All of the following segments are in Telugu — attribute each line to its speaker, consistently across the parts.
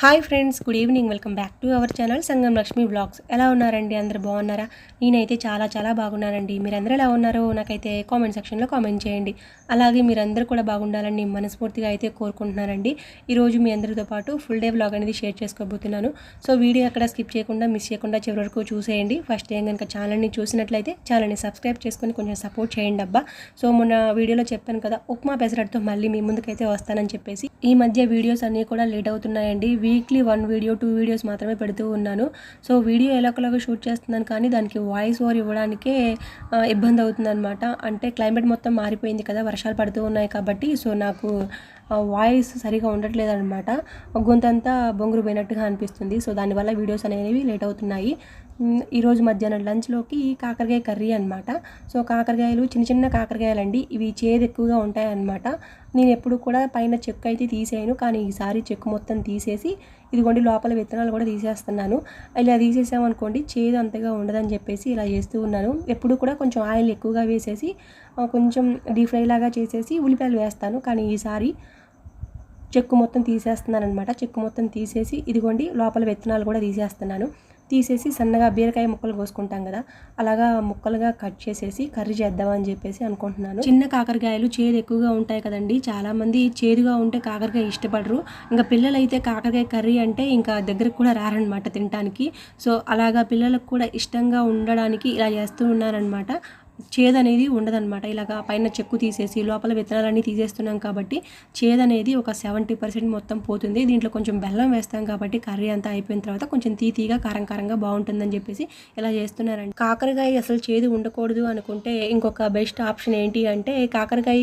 Speaker 1: Hi friends good evening. Welcome back to our channel Sangam Lakshmi vlogs. ఎలా ఉన్నారండి అందరు? బాగున్నారా? నేనైతే చాలా చాలా బాగున్నానండి. మీరందరూ ఎలా ఉన్నారో నాకైతే కామెంట్ సెక్షన్లో కామెంట్ చేయండి. అలాగే మీరందరూ కూడా బాగుండాలని మనస్ఫూర్తిగా అయితే కోరుకుంటున్నానండి. ఈరోజు మీ అందరితో పాటు ఫుల్ డే బ్లాగ్ అనేది షేర్ చేసుకోబోతున్నాను. సో వీడియో అక్కడ స్కిప్ చేయకుండా మిస్ చేయకుండా చివరి వరకు చూసేయండి. ఫస్ట్ ఏం కనుక ఛానల్ని చూసినట్లయితే ఛానల్ని సబ్స్క్రైబ్ చేసుకొని కొంచెం సపోర్ట్ చేయండి అబ్బా. సో మొన్న వీడియోలో చెప్పాను కదా ఉప్మా పెసరట్తో మళ్ళీ మీ ముందుకైతే వస్తానని చెప్పేసి. ఈ మధ్య వీడియోస్ అన్నీ కూడా లేట్ అవుతున్నాయండి. Weekly one video two videos మాత్రమే పెడుతూ ఉన్నాను. సో వీడియో ఎలాగోలాగా షూట్ చేస్తున్నాను కానీ దానికి వాయిస్ ఓవర్ ఇవ్వడానికే ఇబ్బంది అవుతుందన్నమాట అంటే క్లైమేట్ మొత్తం మారిపోయింది కదా వర్షాలు పడుతూ ఉన్నాయి కాబట్టి సో నాకు వాయిస్ సరిగా ఉండట్లేదు అనమాట గొంతంతా బొంగురు పోయినట్టుగా అనిపిస్తుంది. సో దానివల్ల వీడియోస్ అనేవి లేట్ అవుతున్నాయి. ఈరోజు మధ్యాహ్నం లంచ్లోకి కాకరకాయ కర్రీ అనమాట సో కాకరకాయలు చిన్న చిన్న కాకరకాయలు అండి ఇవి చేదు ఎక్కువగా ఉంటాయి అన్నమాట నేను ఎప్పుడు కూడా పైన చెక్కు అయితే తీసేయను. కానీ ఈసారి చెక్కు మొత్తం తీసేసి ఇదిగోండి లోపల విత్తనాలు కూడా తీసేస్తున్నాను. ఇలా తీసేసామనుకోండి చేదు అంతగా ఉండదని చెప్పేసి ఇలా చేస్తూ ఉన్నాను. ఎప్పుడు కూడా కొంచెం ఆయిల్ ఎక్కువగా వేసేసి కొంచెం డీప్ ఫ్రై లాగా చేసేసి ఉల్లిపాయలు వేస్తాను. కానీ ఈసారి చెక్కు మొత్తం తీసేస్తున్నాను అనమాట చెక్కు మొత్తం తీసేసి ఇదిగోండి లోపల విత్తనాలు కూడా తీసేస్తున్నాను. తీసేసి సన్నగా బీరకాయ ముక్కలు కోసుకుంటాం కదా అలాగా ముక్కలుగా కట్ చేసేసి కర్రీ చేద్దామని చెప్పేసి అనుకుంటున్నాను. చిన్న కాకరకాయలు చేదు ఎక్కువగా ఉంటాయి కదండి చాలామంది చేదుగా ఉంటే కాకరకాయ ఇష్టపడరు. ఇంకా పిల్లలు అయితే కాకరకాయ కర్రీ అంటే ఇంకా దగ్గరకు కూడా రారనమాట తినడానికి సో అలాగా పిల్లలకు కూడా ఇష్టంగా ఉండడానికి ఇలా చేస్తూ ఉన్నారనమాట చేదు అనేది ఉండదన్నమాట. ఇలాగా పైన చెక్కు తీసేసి లోపల విత్తనాలన్నీ తీసేస్తున్నాం కాబట్టి చేదు అనేది ఒక సెవెంటీ పర్సెంట్ మొత్తం పోతుంది. దీంట్లో కొంచెం బెల్లం వేస్తాం కాబట్టి కర్రీ అంతా అయిపోయిన తర్వాత కొంచెం తీతీగా కారం కారంగా బాగుంటుందని చెప్పేసి ఇలా చేస్తున్నారండి. కాకరకాయ అసలు చేదు ఉండకూడదు అనుకుంటే ఇంకొక బెస్ట్ ఆప్షన్ ఏంటి అంటే కాకరకాయ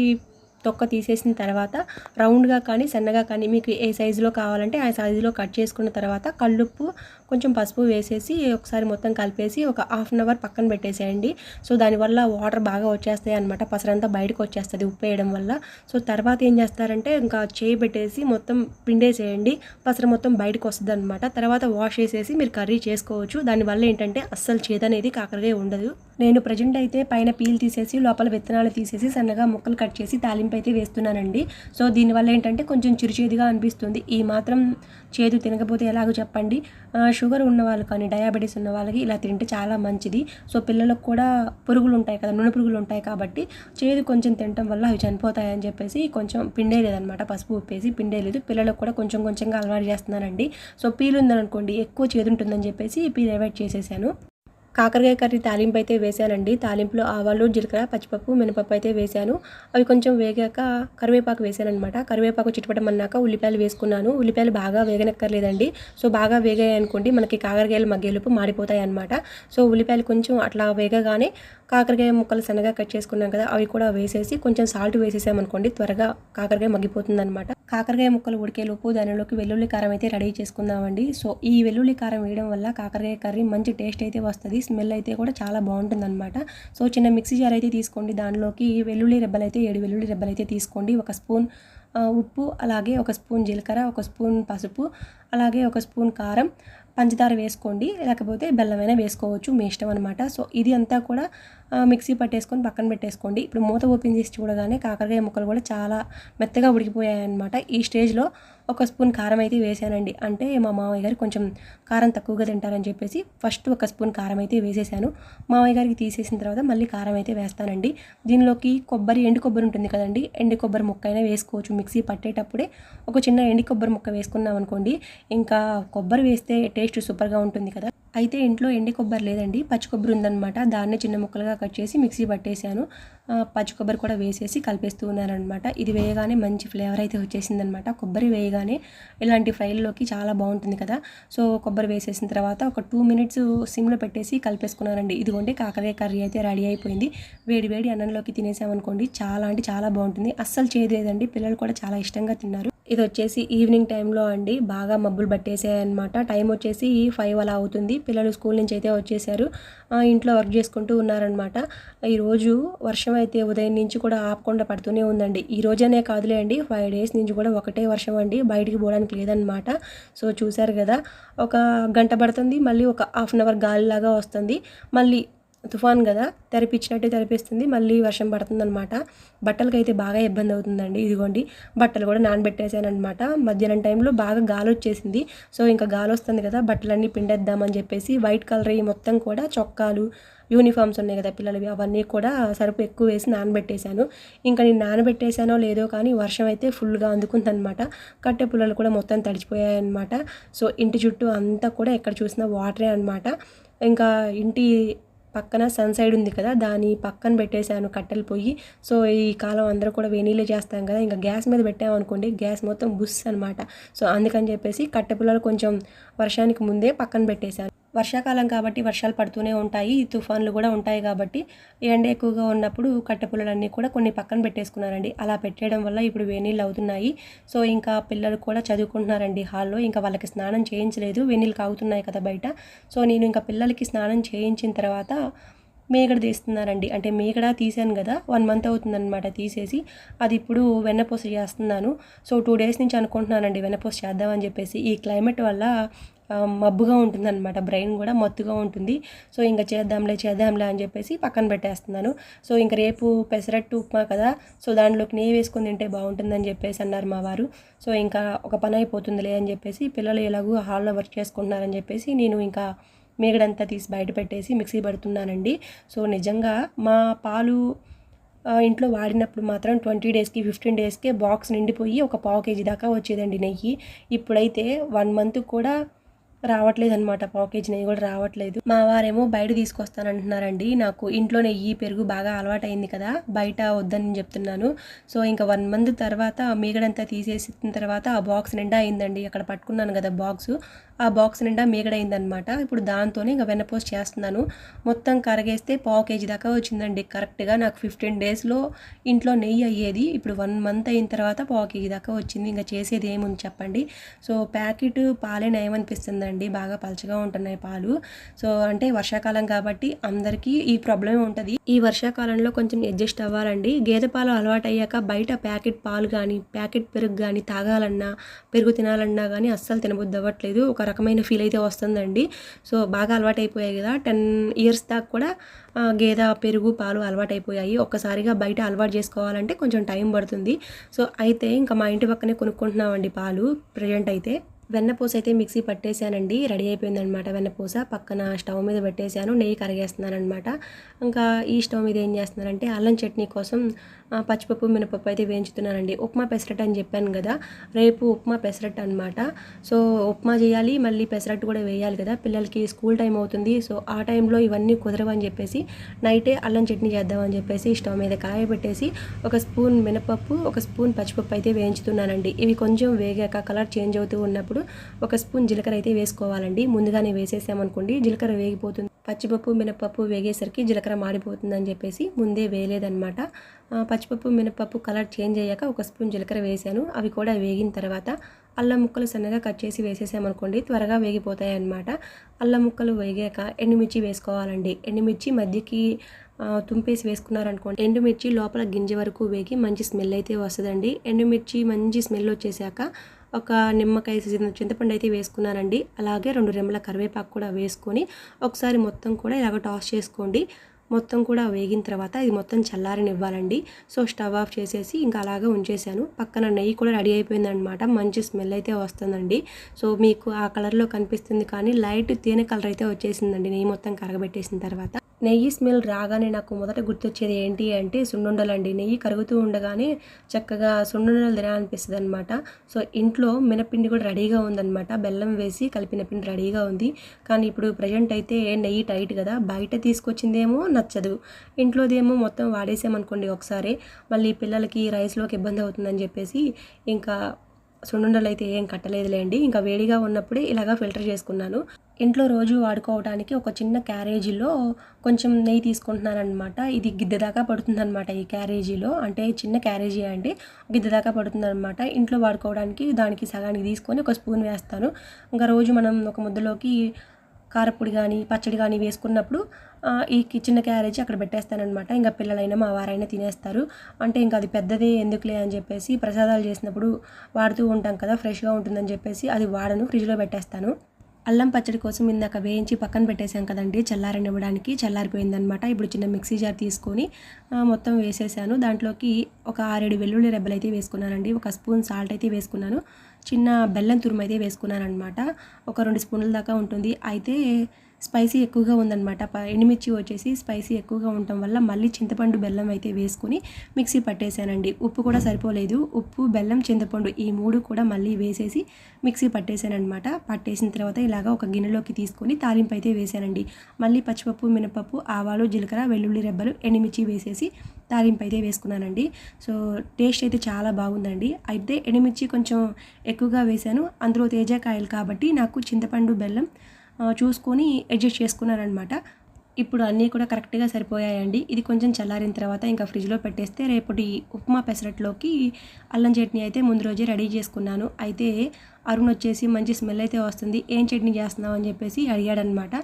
Speaker 1: తొక్క తీసేసిన తర్వాత రౌండ్గా కానీ సన్నగా కానీ మీకు ఏ సైజులో కావాలంటే ఆ సైజులో కట్ చేసుకున్న తర్వాత కల్లుప్పు కొంచెం పసుపు వేసేసి ఒకసారి మొత్తం కలిపేసి ఒక హాఫ్ అన్ అవర్ పక్కన పెట్టేసేయండి. సో దానివల్ల వాటర్ బాగా వచ్చేస్తాయి అనమాట పసరంతా బయటకు వచ్చేస్తుంది ఉప్పు వేయడం వల్ల. సో తర్వాత ఏం చేస్తారంటే ఇంకా చేయి పెట్టేసి మొత్తం పిండేసేయండి. పసర మొత్తం బయటకు వస్తుంది అనమాట తర్వాత వాష్ చేసేసి మీరు కర్రీ చేసుకోవచ్చు. దానివల్ల ఏంటంటే అస్సలు చేదు అనేది కాకరకాయ ఉండదు. నేను ప్రజెంట్ అయితే పైన పీల్ తీసేసి లోపల విత్తనాలు తీసేసి సన్నగా ముక్కలు కట్ చేసి తాలింపు అయితే వేస్తున్నానండి. సో దీనివల్ల ఏంటంటే కొంచెం చిరుచేదుగా అనిపిస్తుంది. ఈ మాత్రం చేదు తినకపోతే ఎలాగో చెప్పండి. షుగర్ ఉన్న వాళ్ళు కానీ డయాబెటీస్ ఉన్న వాళ్ళకి ఇలా తింటే చాలా మంచిది. సో పిల్లలకు కూడా పురుగులు ఉంటాయి కదా నూనె పురుగులు ఉంటాయి కాబట్టి చేదు కొంచెం తినటం వల్ల అవి చనిపోతాయని చెప్పేసి కొంచెం పిండే లేదనమాట పసుపు ఉప్పేసి పిండే లేదు. పిల్లలకు కూడా కొంచెం కొంచెంగా అలవాటు చేస్తున్నానండి. సో పీలు ఉందనుకోండి ఎక్కువ చేదు ఉంటుందని చెప్పేసి పీల్ అవాయిడ్ చేసేసాను. కాకరకాయ కర్రీ తాలింపు అయితే వేశానండి. తాలింపులో ఆవాలు జీలకర్ర పచ్చిపప్పు మినపప్పు అయితే వేశాను. అవి కొంచెం వేగాక కరివేపాకు వేసాను అనమాట కరివేపాకు చిటపటమన్నాక ఉల్లిపాయలు వేసుకున్నాను. ఉల్లిపాయలు బాగా వేగనక్కర్లేదండి. సో బాగా వేగాయి అనుకోండి మనకి కాకరకాయలు మగ్గేలోపు మాడిపోతాయి అనమాట సో ఉల్లిపాయలు కొంచెం అట్లా వేగగానే కాకరకాయ ముక్కలు సన్నగా కట్ చేసుకున్నాం కదా అవి కూడా వేసేసి కొంచెం సాల్ట్ వేసేసామనుకోండి త్వరగా కాకరకాయ మగ్గిపోతుంది అనమాట కాకరకాయ ముక్కలు ఉడికేలోపు దానిలోకి వెల్లుల్లి కారం అయితే రెడీ చేసుకుందామండి. సో ఈ వెల్లుల్లి కారం వేయడం వల్ల కాకరకాయ కర్రీ మంచి టేస్ట్ అయితే వస్తుంది స్మెల్ అయితే కూడా చాలా బాగుంటుంది అనమాట సో చిన్న మిక్సీ జార్ అయితే తీసుకోండి దానిలోకి వెల్లుల్లి రెబ్బలు అయితే ఏడు వెల్లుల్లి రెబ్బలు అయితే తీసుకోండి. ఒక స్పూన్ ఉప్పు అలాగే ఒక స్పూన్ జీలకర్ర ఒక స్పూన్ పసుపు అలాగే ఒక స్పూన్ కారం పంచదార వేసుకోండి. లేకపోతే బెల్లమైనా వేసుకోవచ్చు మీ ఇష్టం అనమాట సో ఇది అంతా కూడా మిక్సీ పట్టేసుకొని పక్కన పెట్టేసుకోండి. ఇప్పుడు మూత ఓపెన్ చేసి చూడగానే కాకరకాయ ముక్కలు కూడా చాలా మెత్తగా ఉడికిపోయాయి అనమాట ఈ స్టేజ్లో ఒక స్పూన్ కారం అయితే వేసానండి. అంటే మా మామయ్య గారు కొంచెం కారం తక్కువగా తింటారని చెప్పేసి ఫస్ట్ ఒక స్పూన్ కారం అయితే వేసేసాను. మామయ్య గారికి తీసేసిన తర్వాత మళ్ళీ కారం అయితే వేస్తానండి. దీనిలోకి కొబ్బరి ఎండు కొబ్బరి ఉంటుంది కదండి. ఎండు కొబ్బరి ముక్క అయినా వేసుకోవచ్చు. మిక్సీ పట్టేటప్పుడే ఒక చిన్న ఎండు కొబ్బరి ముక్క వేసుకున్నాం అనుకోండి ఇంకా కొబ్బరి వేస్తే టేస్ట్ సూపర్గా ఉంటుంది కదా. అయితే ఇంట్లో ఎండి కొబ్బరి లేదండి పచ్చి కొబ్బరి ఉందనమాట దాన్ని చిన్న ముక్కలుగా కట్ చేసి మిక్సీ పట్టేశాను. పచ్చి కొబ్బరి కూడా వేసేసి కలిపేస్తూ ఉన్నారనమాట ఇది వేయగానే మంచి ఫ్లేవర్ అయితే వచ్చేసిందనమాట కొబ్బరి వేయగానే ఇలాంటి ఫ్రైల్లోకి చాలా బాగుంటుంది కదా. సో కొబ్బరి వేసేసిన తర్వాత ఒక టూ మినిట్స్ సిమ్లో పెట్టేసి కలిపేసుకున్నానండి. ఇదిగోండి కాకరకాయ కర్రీ అయితే రెడీ అయిపోయింది. వేడి వేడి అన్నంలోకి తినేసామనుకోండి చాలా అంటే చాలా బాగుంటుంది. అస్సలు చేయలేదండి పిల్లలు కూడా చాలా ఇష్టంగా తిన్నారు. ఇది వచ్చేసి ఈవినింగ్ టైంలో అండి. బాగా మబ్బులు పట్టేసాయన్నమాట. టైం వచ్చేసి ఫైవ్ అలా అవుతుంది. పిల్లలు స్కూల్ నుంచి అయితే వచ్చేసారు. ఇంట్లో వర్క్ చేసుకుంటూ ఉన్నారనమాట ఈరోజు వర్షం అయితే ఉదయం నుంచి కూడా ఆపకుండా పడుతూనే ఉందండి. ఈ రోజనే కాదులే అండి. ఫైవ్ డేస్ నుంచి కూడా ఒకటే వర్షం అండి. బయటికి పోవడానికి లేదనమాట సో చూశారు కదా. ఒక గంట పడుతుంది. మళ్ళీ ఒక హాఫ్ అన్ అవర్ గాలిలాగా వస్తుంది. మళ్ళీ తుఫాన్ కదా తెరపిచ్చినట్టే తెరపిస్తుంది మళ్ళీ వర్షం పడుతుందన్నమాట. బట్టలకి అయితే బాగా ఇబ్బంది అవుతుందండి ఇదిగోండి. బట్టలు కూడా నానబెట్టేసాను అనమాట మధ్యాహ్నం టైంలో బాగా గాలి వచ్చేసింది సో ఇంకా గాలి వస్తుంది కదా బట్టలన్నీ పిండేద్దామని చెప్పేసి వైట్ కలర్ మొత్తం కూడా చొక్కాలు యూనిఫామ్స్ ఉన్నాయి కదా పిల్లలవి అవన్నీ కూడా సరుపు ఎక్కువ వేసి నానబెట్టేశాను. ఇంకా నేను నానబెట్టేశానో లేదో కానీ వర్షం అయితే ఫుల్గా అందుకుందనమాట కట్టె పుల్లలు కూడా మొత్తం తడిచిపోయాయన్నమాట. సో ఇంటి చుట్టూ అంతా కూడా ఎక్కడ చూసినా వాటరే అనమాట ఇంకా ఇంటి పక్కన సన్ సైడ్ ఉంది కదా దాని పక్కన పెట్టేశాను కట్టెలు పొయ్యి. సో ఈ కాలం అందరూ కూడా వేణీలే చేస్తాం కదా ఇంకా గ్యాస్ మీద పెట్టామనుకోండి గ్యాస్ మొత్తం బుస్ అనమాట సో అందుకని చెప్పేసి కట్టె పుల్లలు కొంచెం వర్షానికి ముందే పక్కన పెట్టేశాను. వర్షాకాలం కాబట్టి వర్షాలు పడుతూనే ఉంటాయి తుఫాన్లు కూడా ఉంటాయి కాబట్టి ఎండ ఎక్కువగా ఉన్నప్పుడు కట్టెపుల్లలన్నీ కూడా కొన్ని పక్కన పెట్టేసుకున్నారండి. అలా పెట్టేయడం వల్ల ఇప్పుడు వేనీళ్ళు అవుతున్నాయి. సో ఇంకా పిల్లలు కూడా చదువుకుంటున్నారండి హాల్లో. ఇంకా వాళ్ళకి స్నానం చేయించలేదు. వేనీళ్ళు కాగుతున్నాయి కదా బయట. సో నేను ఇంకా పిల్లలకి స్నానం చేయించిన తర్వాత మేగడ తీస్తున్నారండి. అంటే మేగడ తీసాను కదా వన్ మంత్ అవుతుందన్నమాట తీసేసి. అది ఇప్పుడు వెన్నపూస చేస్తున్నాను. సో టూ డేస్ నుంచి అనుకుంటున్నానండి వెన్నపూస చేద్దామని చెప్పేసి. ఈ క్లైమేట్ వల్ల మబ్బుగా ఉంటుందన్నమాట. బ్రెయిన్ కూడా మత్తుగా ఉంటుంది. సో ఇంకా చేద్దాంలే చేద్దాంలే అని చెప్పేసి పక్కన పెట్టేస్తున్నాను. సో ఇంకా రేపు పెసరట్టు ఉప్మా కదా సో దాంట్లోకి నెయ్యి వేసుకొని తింటే బాగుంటుందని చెప్పేసి అన్నారు మా వారు. సో ఇంకా ఒక పని అయిపోతుందిలే అని చెప్పేసి పిల్లలు ఎలాగూ హాల్లో వర్క్ చేసుకుంటున్నారని చెప్పేసి నేను ఇంకా మేగడంతా తీసి బయట పెట్టేసి మిక్సీ పడుతున్నానండి. సో నిజంగా మా పాలు ఇంట్లో వాడినప్పుడు మాత్రం ట్వంటీ డేస్కి ఫిఫ్టీన్ డేస్కే బాక్స్ నిండిపోయి ఒక పావు కేజీ దాకా వచ్చేదండి నెయ్యి. ఇప్పుడైతే వన్ మంత్ కూడా రావట్లేదు అనమాట పాకేజ్ నెయ్యి కూడా రావట్లేదు. మా వారేమో బయట తీసుకొస్తానంటున్నారండి. నాకు ఇంట్లో నెయ్యి పెరుగు బాగా అలవాటైంది కదా బయట వద్దని చెప్తున్నాను. సో ఇంకా వన్ మంత్ తర్వాత మీగడంతా తీసేసిన తర్వాత ఆ బాక్స్ నిండా అయిందండి. అక్కడ పట్టుకున్నాను కదా బాక్స్. ఆ బాక్స్ నిండా మీగడైందనమాట ఇప్పుడు దాంతోనే ఇంకా వెన్నపోస్ట్ చేస్తున్నాను. మొత్తం కరగేస్తే పావు కేజీ దాకా వచ్చిందండి. కరెక్ట్గా నాకు ఫిఫ్టీన్ డేస్లో ఇంట్లో నెయ్యి అయ్యేది. ఇప్పుడు వన్ మంత్ అయిన తర్వాత పావు కేజీ దాకా వచ్చింది. ఇంకా చేసేది ఏముంది చెప్పండి. సో ప్యాకెట్ పాలే నయమనిపిస్తుందండి. బాగా పలచగా ఉంటున్నాయి పాలు. సో అంటే వర్షాకాలం కాబట్టి అందరికీ ఈ ప్రాబ్లమే ఉంటుంది. ఈ వర్షాకాలంలో కొంచెం అడ్జస్ట్ అవ్వాలండి. గేదె పాలు అలవాటు అయ్యాక బయట ప్యాకెట్ పాలు కానీ ప్యాకెట్ పెరుగు కానీ తాగాలన్నా పెరుగు తినాలన్నా కానీ అస్సలు తినబుద్ధి అవ్వట్లేదు ఒక రకమైన ఫీల్ అయితే వస్తుందండి. సో బాగా అలవాటైపోయాయి కదా. టెన్ ఇయర్స్ దాకా కూడా గేదె పెరుగు పాలు అలవాటైపోయాయి. ఒక్కసారిగా బయట అలవాటు చేసుకోవాలంటే కొంచెం టైం పడుతుంది. సో అయితే ఇంకా మా ఇంటి పక్కనే కొనుక్కుంటున్నామండి పాలు ప్రజెంట్ అయితే. వెన్నపూస అయితే మిక్సీ పట్టేశానండి. రెడీ అయిపోయిందనమాట వెన్నపూస పక్కన స్టవ్ మీద పెట్టేశాను. నెయ్యి కరిగేస్తున్నాను అనమాట ఇంకా ఈ స్టవ్ మీద ఏం చేస్తున్నానంటే అల్లం చట్నీ కోసం పచ్చిపప్పు మినపప్పు అయితే వేయించుతున్నానండి. ఉప్మా పెసరట్ అని చెప్పాను కదా రేపు ఉప్మా పెసరట్ అనమాట సో ఉప్మా చేయాలి మళ్ళీ పెసరట్ కూడా వేయాలి కదా. పిల్లలకి స్కూల్ టైం అవుతుంది సో ఆ టైంలో ఇవన్నీ కుదరవని చెప్పేసి నైటే అల్లం చట్నీ చేద్దామని చెప్పేసి స్టవ్ మీద కాయ పెట్టేసి ఒక స్పూన్ మినపప్పు ఒక స్పూన్ పచ్చిపప్పు అయితే వేయించుతున్నానండి. ఇవి కొంచెం వేగాక కలర్ చేంజ్ అవుతూ ఉన్నప్పుడు ఒక స్పూన్ జీలకర్ర అయితే వేసుకోవాలండి. ముందుగానే వేసేసామనుకోండి జీలకర్ర వేగిపోతుంది. పచ్చిపప్పు మినపప్పు వేగేసరికి జీలకర్ర మాడిపోతుందని చెప్పేసి ముందే వేయలేదనమాట పచ్చిపప్పు మినపప్పు కలర్ చేంజ్ అయ్యాక ఒక స్పూన్ జీలకర్ర వేసాను. అవి కూడా వేగిన తర్వాత అల్లం ముక్కలు సన్నగా కట్ చేసి వేసేసామనుకోండి త్వరగా వేగిపోతాయి అన్నమాట అల్లం ముక్కలు వేగాక ఎండుమిర్చి వేసుకోవాలండి. ఎండుమిర్చి మధ్యకి తుంపేసి వేసుకున్నారనుకోండి ఎండుమిర్చి లోపల గింజ వరకు వేగి మంచి స్మెల్ అయితే వస్తుందండి. ఎండుమిర్చి మంచి స్మెల్ వచ్చేసాక ఒక నిమ్మకాయ చింతపండు అయితే వేసుకున్నానండి. అలాగే రెండు రెమ్మల కరివేపాకు కూడా వేసుకొని ఒకసారి మొత్తం కూడా ఇలాగ టాస్ చేసుకోండి. మొత్తం కూడా వేగిన తర్వాత ఇది మొత్తం చల్లారనివ్వాలండి. సో స్టవ్ ఆఫ్ చేసేసి ఇంకా అలాగే ఉంచేసాను. పక్కన నెయ్యి కూడా రెడీ అయిపోయిందనమాట మంచి స్మెల్ అయితే వస్తుందండి. సో మీకు ఆ కలర్లో కనిపిస్తుంది కానీ లైట్ తేనె కలర్ అయితే వచ్చేసిందండి నెయ్యి మొత్తం కరగబెట్టేసిన తర్వాత. నెయ్యి స్మెల్ రాగానే నాకు మొదట గుర్తొచ్చేది ఏంటి అంటే సున్నుండలండి. నెయ్యి కరుగుతూ ఉండగానే చక్కగా సున్నుండలు తినాలనిపిస్తుంది అనమాట సో ఇంట్లో మినపిండి కూడా రెడీగా ఉందన్నమాట. బెల్లం వేసి కలిపిన పిండి రెడీగా ఉంది. కానీ ఇప్పుడు ప్రజెంట్ అయితే నెయ్యి టైట్ కదా. బయట తీసుకొచ్చిందేమో నచ్చదు. ఇంట్లోదేమో మొత్తం వాడేసామనుకోండి ఒకసారి మళ్ళీ పిల్లలకి రైస్లోకి ఇబ్బంది అవుతుందని చెప్పేసి ఇంకా సున్నుండలు అయితే ఏం కట్టలేదులేండి. ఇంకా వేడిగా ఉన్నప్పుడే ఇలాగా ఫిల్టర్ చేసుకున్నాను. ఇంట్లో రోజు వాడుకోవడానికి ఒక చిన్న క్యారేజీలో కొంచెం నెయ్యి తీసుకుంటున్నానమాట ఇది గిద్దె దాకా పడుతుందన్నమాట ఈ క్యారేజీలో. అంటే చిన్న క్యారేజీ అండి. గిద్దె దాకా పడుతుందన్నమాట. ఇంట్లో వాడుకోవడానికి దానికి సగానికి తీసుకొని ఒక స్పూన్ వేస్తాను. ఇంకా రోజు మనం ఒక ముద్దలోకి కారపొడి కానీ పచ్చడి కానీ వేసుకున్నప్పుడు ఈ చిన్న క్యారేజీ అక్కడ పెట్టేస్తానమాట ఇంకా పిల్లలైనా మా వారైనా తినేస్తారు. అంటే ఇంకా అది పెద్దదే ఎందుకులే అని చెప్పేసి ప్రసాదాలు చేసినప్పుడు వాడుతూ ఉంటాం కదా ఫ్రెష్గా ఉంటుందని చెప్పేసి అది వాడను ఫ్రిడ్జ్లో పెట్టేస్తాను. అల్లం పచ్చడి కోసం ఇందాక వేయించి పక్కన పెట్టేశాం కదండి చల్లారనివ్వడానికి చల్లారిపోయిందనమాట ఇప్పుడు చిన్న మిక్సీ జార్ తీసుకొని మొత్తం వేసేసాను. దాంట్లోకి ఒక ఆరేడు వెల్లుల్లి రెబ్బలు అయితే వేసుకున్నానండి. ఒక స్పూన్ సాల్ట్ అయితే వేసుకున్నాను. చిన్న బెల్లం తురుము అయితే వేసుకున్నాను అనమాట ఒక రెండు స్పూన్ల దాకా ఉంటుంది. అయితే స్పైసీ ఎక్కువగా ఉందన్నమాట. ప- ఎండుమిర్చి వచ్చేసి స్పైసీ ఎక్కువగా ఉండటం వల్ల మళ్ళీ చింతపండు బెల్లం అయితే వేసుకుని మిక్సీ పట్టేశానండి. ఉప్పు కూడా సరిపోలేదు. ఉప్పు బెల్లం చింతపండు ఈ మూడు కూడా మళ్ళీ వేసేసి మిక్సీ పట్టేశానమాట పట్టేసిన తర్వాత ఇలాగ ఒక గిన్నెలోకి తీసుకొని తాలింపు అయితే వేసానండి మళ్ళీ పచ్చిపప్పు మినపప్పు ఆవాలు జీలకర్ర వెల్లుల్లి రెబ్బలు ఎండుమిర్చి వేసేసి తాలింపు అయితే వేసుకున్నానండి. సో టేస్ట్ అయితే చాలా బాగుందండి. అయితే ఎండుమిర్చి కొంచెం ఎక్కువగా వేశాను. అందులో తేజకాయలు కాబట్టి నాకు చింతపండు బెల్లం చూసుకొని అడ్జస్ట్ చేసుకున్నారనమాట ఇప్పుడు అన్నీ కూడా కరెక్ట్గా సరిపోయాయండి. ఇది కొంచెం చల్లారిన తర్వాత ఇంకా ఫ్రిడ్జ్లో పెట్టేస్తే రేపటి ఉప్మా పెసరట్లోకి అల్లం చట్నీ అయితే ముందు రోజే రెడీ చేసుకున్నాను. అయితే అరుణ్ వచ్చేసి మంచి స్మెల్ అయితే వస్తుంది. ఏం చట్నీ చేస్తున్నావు? అని చెప్పేసి అడిగాడనమాట.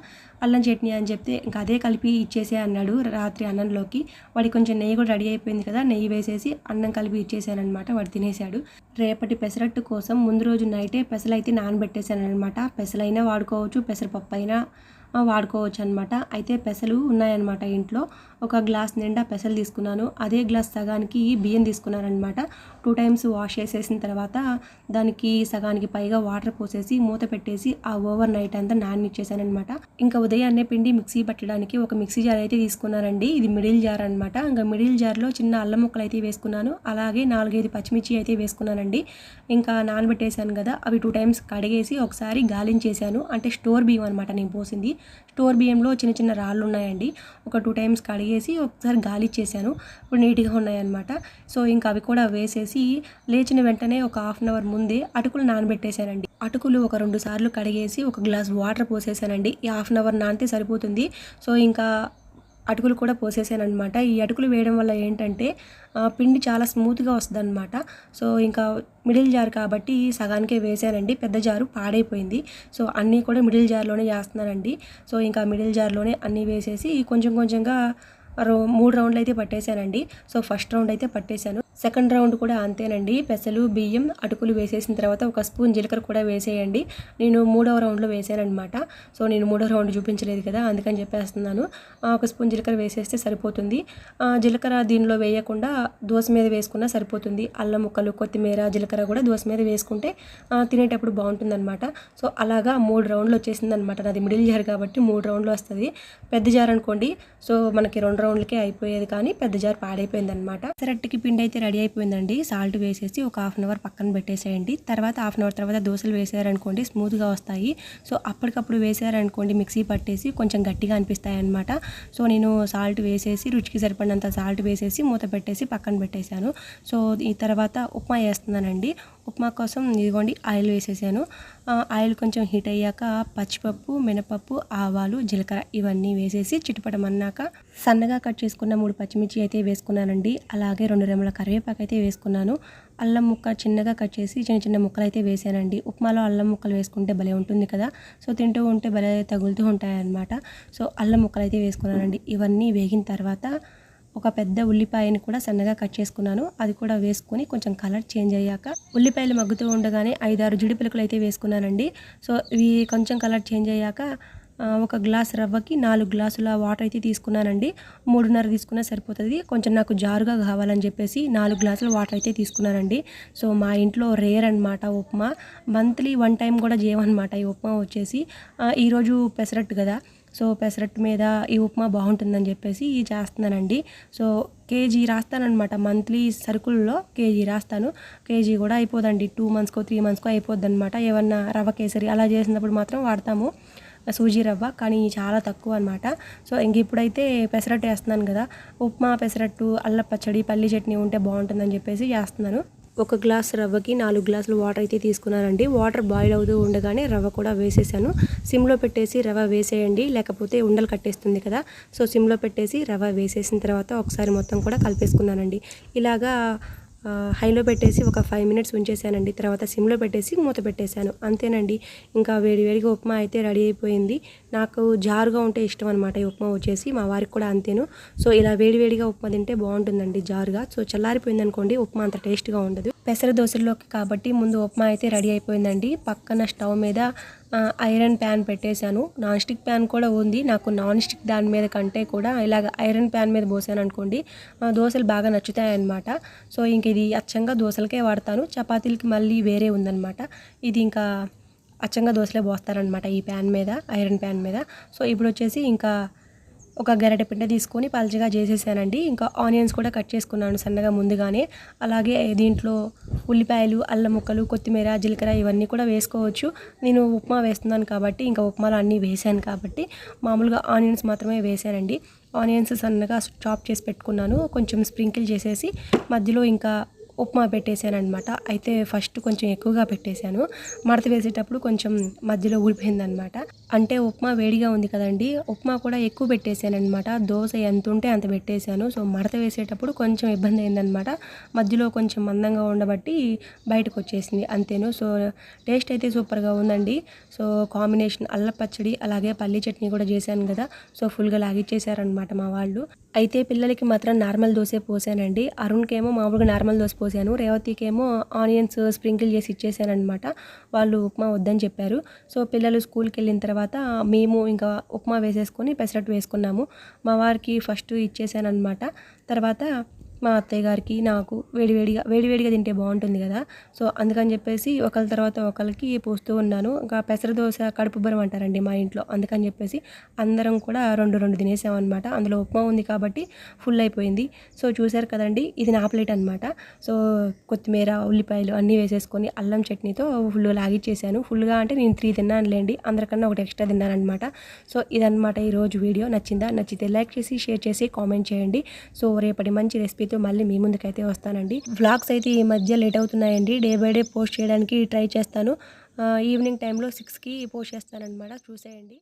Speaker 1: అల్లం చట్నీ అని చెప్తే ఇంకా అదే కలిపి ఇచ్చేసే అన్నాడు రాత్రి అన్నంలోకి. వాడికి కొంచెం నెయ్యి కూడా రెడీ అయిపోయింది కదా నెయ్యి వేసేసి అన్నం కలిపి ఇచ్చేసానమాట వాడు తినేశాడు. రేపటి పెసరట్టు కోసం ముందు రోజు నైటే పెసలు అయితే నానబెట్టేశాను అనమాట పెసలైనా వాడుకోవచ్చు పెసరపప్పు అయినా వాడుకోవచ్చు అనమాట అయితే పెసలు ఉన్నాయన్నమాట ఇంట్లో. ఒక గ్లాస్ నిండా పెసలు తీసుకున్నాను. అదే గ్లాస్ సగానికి బియ్యం తీసుకున్నాను అనమాట టూ టైమ్స్ వాష్ చేసేసిన తర్వాత దానికి సగానికి పైగా వాటర్ పోసేసి మూత పెట్టేసి ఆ ఓవర్ నైట్ అంతా నాననిచ్చేసాను అనమాట ఇంకా ఉదయాన్నే పిండి మిక్సీ పట్టడానికి ఒక మిక్సీ జార్ అయితే తీసుకున్నానండి. ఇది మిడిల్ జార్ అనమాట ఇంకా మిడిల్ జార్లో చిన్న అల్లం ముక్కలు అయితే వేసుకున్నాను. అలాగే నాలుగైదు పచ్చిమిర్చి అయితే వేసుకున్నానండి. ఇంకా నానబెట్టేశాను కదా అవి టూ టైమ్స్ కడిగేసి ఒకసారి గాలించేసాను అంటే స్టోర్ బియ్యం అనమాట నేను పోసింది. స్టోర్ బియ్యంలో చిన్న చిన్న రాళ్ళు ఉన్నాయండి. ఒక టూ టైమ్స్ కడిగేసి ఒకసారి గాలిచ్చేసాను ఇప్పుడు నీట్గా ఉన్నాయన్నమాట. సో ఇంకా అవి కూడా వేసేసి లేచిన వెంటనే ఒక హాఫ్ అన్ అవర్ ముందే అటుకులు నానబెట్టేశానండి. అటుకులు ఒక రెండు సార్లు కడిగేసి ఒక గ్లాస్ వాటర్ పోసేసానండి ఈ హాఫ్ అన్ అవర్ నానితే సరిపోతుంది. సో ఇంకా అటుకులు కూడా పోసేసాను అనమాట ఈ అటుకులు వేయడం వల్ల ఏంటంటే పిండి చాలా స్మూత్గా వస్తుంది అనమాట సో ఇంకా మిడిల్ జార్ కాబట్టి సగానికే వేసానండి. పెద్ద జారు పాడైపోయింది. సో అన్నీ కూడా మిడిల్ జార్లోనే చేస్తున్నానండి. సో ఇంకా మిడిల్ జార్లోనే అన్నీ వేసేసి కొంచెం కొంచెంగా రౌ మూడు రౌండ్లు అయితే పట్టేశానండి. సో ఫస్ట్ రౌండ్ అయితే పట్టేశాను. సెకండ్ రౌండ్ కూడా అంతేనండి. పెసలు బియ్యం అటుకులు వేసేసిన తర్వాత ఒక స్పూన్ జీలకర్ర కూడా వేసేయండి. నేను మూడవ రౌండ్లో వేసానమాట సో నేను మూడో రౌండ్ చూపించలేదు కదా అందుకని చెప్పేస్తున్నాను. ఒక స్పూన్ జీలకర్ర వేసేస్తే సరిపోతుంది. జీలకర్ర దీనిలో వేయకుండా దోశ మీద వేసుకున్నా సరిపోతుంది. అల్లం ముక్కలు కొత్తిమీర జీలకర్ర కూడా దోశ మీద వేసుకుంటే తినేటప్పుడు బాగుంటుందన్నమాట. సో అలాగా మూడు రౌండ్లు వచ్చేసింది అనమాట నాది మిడిల్ జార్ కాబట్టి మూడు రౌండ్లు వస్తుంది. పెద్ద జార్ అనుకోండి సో మనకి రెండు రౌండ్లకే అయిపోయేది కానీ పెద్ద జార్ పాడైపోయింది అనమాట సెరట్టికి పిండి అయితే రెడీ అయిపోయిందండి. సాల్ట్ వేసేసి ఒక హాఫ్ అన్ అవర్ పక్కన పెట్టేసేయండి. తర్వాత హాఫ్ అన్ అవర్ తర్వాత దోశలు వేసారనుకోండి స్మూత్గా వస్తాయి. సో అప్పటికప్పుడు వేసారనుకోండి మిక్సీ పట్టేసి కొంచెం గట్టిగా అనిపిస్తాయి అనమాట సో నేను సాల్ట్ వేసేసి రుచికి సరిపడినంత సాల్ట్ వేసేసి మూత పెట్టేసి పక్కన పెట్టేశాను. సో ఈ తర్వాత ఉప్మా వేస్తున్నానండి. ఉప్మా కోసం ఇదిగోండి ఆయిల్ వేసేసాను. ఆయిల్ కొంచెం హీట్ అయ్యాక పచ్చిపప్పు మినపప్పు ఆవాలు జీలకర్ర ఇవన్నీ వేసేసి చిటపటమన్నాక సన్నగా కట్ చేసుకున్న మూడు పచ్చిమిర్చి అయితే వేసుకున్నానండి. అలాగే రెండు రెమ్మల కరివేపాకు అయితే వేసుకున్నాను. అల్లం ముక్క చిన్నగా కట్ చేసి చిన్న చిన్న ముక్కలు అయితే వేసానండి. ఉప్మాలో అల్లం ముక్కలు వేసుకుంటే భలే ఉంటుంది కదా. సో తింటూ ఉంటే భలే తగులుతూ ఉంటాయన్నమాట. సో అల్లం ముక్కలు అయితే వేసుకున్నానండి. ఇవన్నీ వేగిన తర్వాత ఒక పెద్ద ఉల్లిపాయని కూడా సన్నగా కట్ చేసుకున్నాను. అది కూడా వేసుకొని కొంచెం కలర్ చేంజ్ అయ్యాక ఉల్లిపాయలు మగ్గుతూ ఉండగానే ఐదారు జిడిపిలకలు అయితే వేసుకున్నానండి. సో ఇవి కొంచెం కలర్ చేంజ్ అయ్యాక ఒక గ్లాస్ రవ్వకి నాలుగు గ్లాసుల వాటర్ అయితే తీసుకున్నానండి. మూడున్నర తీసుకున్నా సరిపోతుంది. కొంచెం నాకు జారుగా కావాలని చెప్పేసి నాలుగు గ్లాసుల వాటర్ అయితే తీసుకున్నానండి. సో మా ఇంట్లో రేర్ అనమాట ఉప్మా. మంత్లీ వన్ టైం కూడా చేయమన్నమాట ఈ ఉప్మా వచ్చేసి. ఈరోజు పెసరట్టు కదా. సో పెసరట్టు మీద ఈ ఉప్మా బాగుంటుందని చెప్పేసి చేస్తున్నానండి. సో కేజీ రాస్తానమాట మంత్లీ సరుకుల్లో కేజీ రాస్తాను. కేజీ కూడా అయిపోదండి. టూ మంత్స్కో త్రీ మంత్స్కో అయిపోద్ది అనమాట ఏమన్నా రవ్వ కేసరి అలా చేసినప్పుడు మాత్రం వాడతాము. సూజీ రవ్వ కానీ చాలా తక్కువ అనమాట సో ఇంక ఇప్పుడైతే పెసరట్టు వేస్తున్నాను కదా. ఉప్మా పెసరట్టు అల్ల పచ్చడి పల్లి చట్నీ ఉంటే బాగుంటుందని చెప్పేసి చేస్తున్నాను. ఒక గ్లాస్ రవ్వకి నాలుగు గ్లాసులు వాటర్ అయితే తీసుకున్నానండి. వాటర్ బాయిల్ అవుతూ ఉండగానే రవ్వ కూడా వేసేసాను. సిమ్లో పెట్టేసి రవ్వ వేసేయండి లేకపోతే ఉండలు కట్టేస్తుంది కదా. సో సిమ్లో పెట్టేసి రవ్వ వేసేసిన తర్వాత ఒకసారి మొత్తం కూడా కలిపేసుకున్నానండి. ఇలాగా హైలో పెట్టేసి ఒక ఫైవ్ మినిట్స్ ఉంచేసానండి. తర్వాత సిమ్లో పెట్టేసి మూత పెట్టేశాను. అంతేనండి. ఇంకా వేడి వేడిగా ఉప్మా అయితే రెడీ అయిపోయింది. నాకు జారుగా ఉంటే ఇష్టం అనమాట ఈ ఉప్మా వచ్చేసి. మా వారికి కూడా అంతేను. సో ఇలా వేడివేడిగా ఉప్మా తింటే బాగుంటుందండి జారుగా. సో చల్లారిపోయింది అనుకోండి ఉప్మా అంత టేస్ట్గా ఉండదు. పెసర దోశల్లోకి కాబట్టి ముందు ఉప్మా అయితే రెడీ అయిపోయిందండి. పక్కన స్టవ్ మీద ఐరన్ ప్యాన్ పెట్టేశాను. నాన్ స్టిక్ ప్యాన్ కూడా ఉంది. నాకు నాన్ స్టిక్ దాని మీద కంటే కూడా ఇలాగ ఐరన్ ప్యాన్ మీద పోసాను అనుకోండి దోశలు బాగా నచ్చుతాయి అన్నమాట సో ఇంక ఇది అచ్చంగా దోశలకే వాడతాను. చపాతీలకి మళ్ళీ వేరే ఉందన్నమాట. ఇది ఇంకా అచ్చంగా దోశలే పోస్తారనమాట ఈ ప్యాన్ మీద ఐరన్ ప్యాన్ మీద. సో ఇప్పుడు వచ్చేసి ఇంకా ఒక గరిటె పిండి తీసుకొని పల్చగా చేసేసానండి. ఇంకా ఆనియన్స్ కూడా కట్ చేసుకున్నాను సన్నగా ముందుగానే. అలాగే దీంట్లో ఉల్లిపాయలు అల్లం ముక్కలు కొత్తిమీర జీలకర్ర ఇవన్నీ కూడా వేసుకోవచ్చు. నేను ఉప్మా వేస్తున్నాను కాబట్టి ఇంకా ఉప్మాలో అన్నీ వేసాను కాబట్టి మామూలుగా ఆనియన్స్ మాత్రమే వేసానండి ఆనియన్స్ సన్నగా చాప్ చేసి పెట్టుకున్నాను. కొంచెం స్ప్రింకిల్ చేసేసి మధ్యలో ఇంకా ఉప్మా పెట్టేశాను అనమాట అయితే ఫస్ట్ కొంచెం ఎక్కువగా పెట్టేశాను. మడత వేసేటప్పుడు కొంచెం మధ్యలో ఊడిపోయింది అనమాట అంటే ఉప్మా వేడిగా ఉంది కదండి ఉప్మా కూడా ఎక్కువ పెట్టేశాను అనమాట దోశ ఎంత ఉంటే అంత పెట్టేశాను. సో మడత వేసేటప్పుడు కొంచెం ఇబ్బంది అయిందనమాట మధ్యలో కొంచెం మందంగా ఉండబట్టి బయటకు వచ్చేసింది అంతేను. సో టేస్ట్ అయితే సూపర్గా ఉందండి. సో కాంబినేషన్ అల్ల పచ్చడి అలాగే పల్లి చట్నీ కూడా చేశాను కదా. సో ఫుల్గా లాగిచ్చేసారనమాట మా వాళ్ళు. అయితే పిల్లలకి మాత్రం నార్మల్ దోశ పోసానండి. అరుణ్కేమో మామూలుగా నార్మల్ దోశ పోసాను. రేవతికేమో ఆనియన్స్ స్ప్రింకిల్ చేసి ఇచ్చేసానమాట వాళ్ళు ఉప్మా వద్దని చెప్పారు. సో పిల్లలు స్కూల్కి వెళ్ళిన తర్వాత మేము ఇంకా ఉప్మా వేసేసుకొని పెసరట్టు వేసుకున్నాము. మా వారికి ఫస్ట్ ఇచ్చేసాను అనమాట తర్వాత మా అత్తయ్య గారికి నాకు వేడివేడిగా వేడివేడిగా తింటే బాగుంటుంది కదా. సో అందుకని చెప్పేసి ఒకరి తర్వాత ఒకరికి పోస్తూ ఉన్నాను. ఇంకా పెసర దోశ కడుపు బరం అంటారండి మా ఇంట్లో. అందుకని చెప్పేసి అందరం కూడా రెండు రెండు తినేసామన్నమాట. అందులో ఉప్మా ఉంది కాబట్టి ఫుల్ అయిపోయింది. సో చూశారు కదండి ఇది నా ప్లేట్ అనమాట సో కొత్తిమీర ఉల్లిపాయలు అన్నీ వేసేసుకొని అల్లం చట్నీతో ఫుల్ లాగిచ్చేసాను. ఫుల్గా అంటే నేను త్రీ తిన్నానులేండి అందరికన్నా ఒకటి ఎక్స్ట్రా తిన్నాను అనమాట సో ఇదనమాట ఈరోజు వీడియో. నచ్చిందా? నచ్చితే లైక్ చేసి షేర్ చేసి కామెంట్ చేయండి. సో రేపటి మంచి రెసిపీ రెసిపీతో మళ్ళీ మీ ముందుకైతే వస్తానండి. వ్లాగ్స్ అయితే ఈ మధ్య లేట్ అవుతున్నాయండి. డే బై డే పోస్ట్ చేయడానికి ట్రై చేస్తాను. ఈవినింగ్ టైంలో సిక్స్కి పోస్ట్ చేస్తానమాట చూసేయండి.